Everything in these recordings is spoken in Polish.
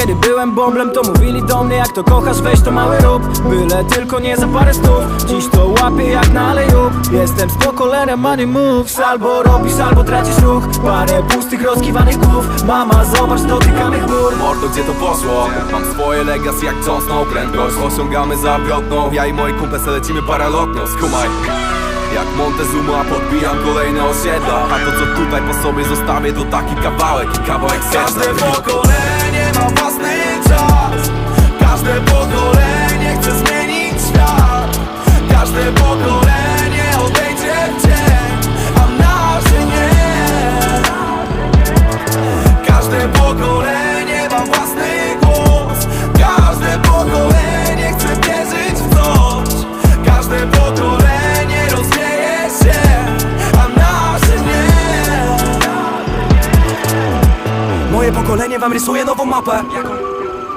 Kiedy byłem bąblem to mówili do mnie Jak to kochasz weź to mały rób. Byle tylko nie za parę stów. Dziś to łapię jak na alejup Jestem z pokolenia money moves Albo robisz albo tracisz ruch. Parę pustych rozkiwanych głów. Mama zobacz dotykamy chmur. Mordo, gdzie to poszło? Mam swoje legacy jak Snow Prędkość osiągamy zawrotną. Ja i moi kumple lecimy paralotnią Skumaj jak Montezuma podbijam kolejne osiedla. A to co tutaj po sobie zostawię to taki kawałek i kawałek Każde serca pokolenie ma własny czas. Każde pokolenie Moje pokolenie wam rysuje nową mapę.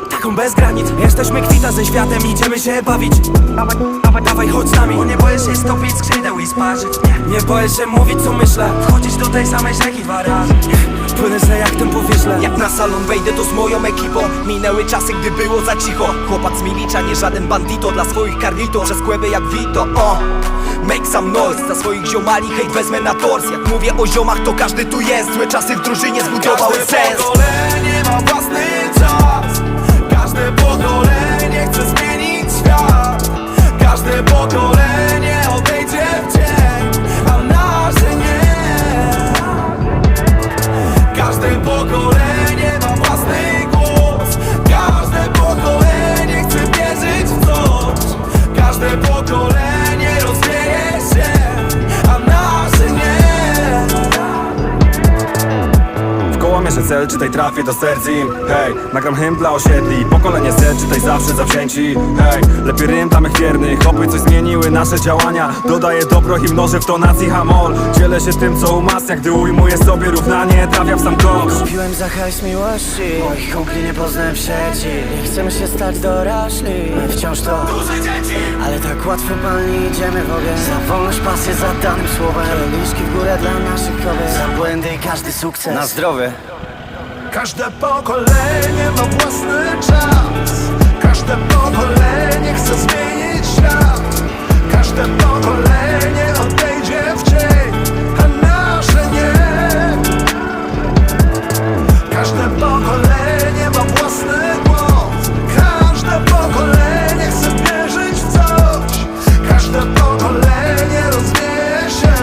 Taką bez granic. Jesteśmy kwita ze światem, idziemy się bawić. Dawaj, dawaj, chodź z nami. Bo nie boję się stopić skrzydeł i sparzyć. Nie, boję się mówić co myślę. Wchodzić do tej samej rzeki dwa razy. Płynę se jak ten powieśle Jak na salon wejdę to z moją ekipą. Minęły czasy, gdy było za cicho. Chłopak z Milicza, nie żaden bandito Dla swoich karlito, przez kłęby jak Vito o. Make noise, za swoich ziomali hejt wezmę na tors. Jak mówię o ziomach, to każdy tu jest. Złe czasy w drużynie zbudowały sens. ma własny W koła mierzę cel, czytaj trafię do serc im. Hej, nagram hymn dla osiedli Pokolenie Z, czytaj zawsze zawzięci. Hej, lepiej rym dla mych wiernych Oby coś zmieniły nasze działania. Dodaję dobro i mnożę w tonacji hamol. Dzielę się tym, co umacnia Gdy ujmuję sobie równanie, trafia w sam kąt Kupiłem za hajs miłości Moich kumpli nie poznałem w sieci. Nie chcemy się stać dorośli My wciąż to Ale tak łatwo palni idziemy w ogień. Za wolność, pasję, za danym słowem. Kieliszki w górę dla naszych kobiet. Za błędy i każdy sukces. Na zdrowie. Każde pokolenie ma własny czas. Każde pokolenie chce zmienić świat pokolenie rozwieje się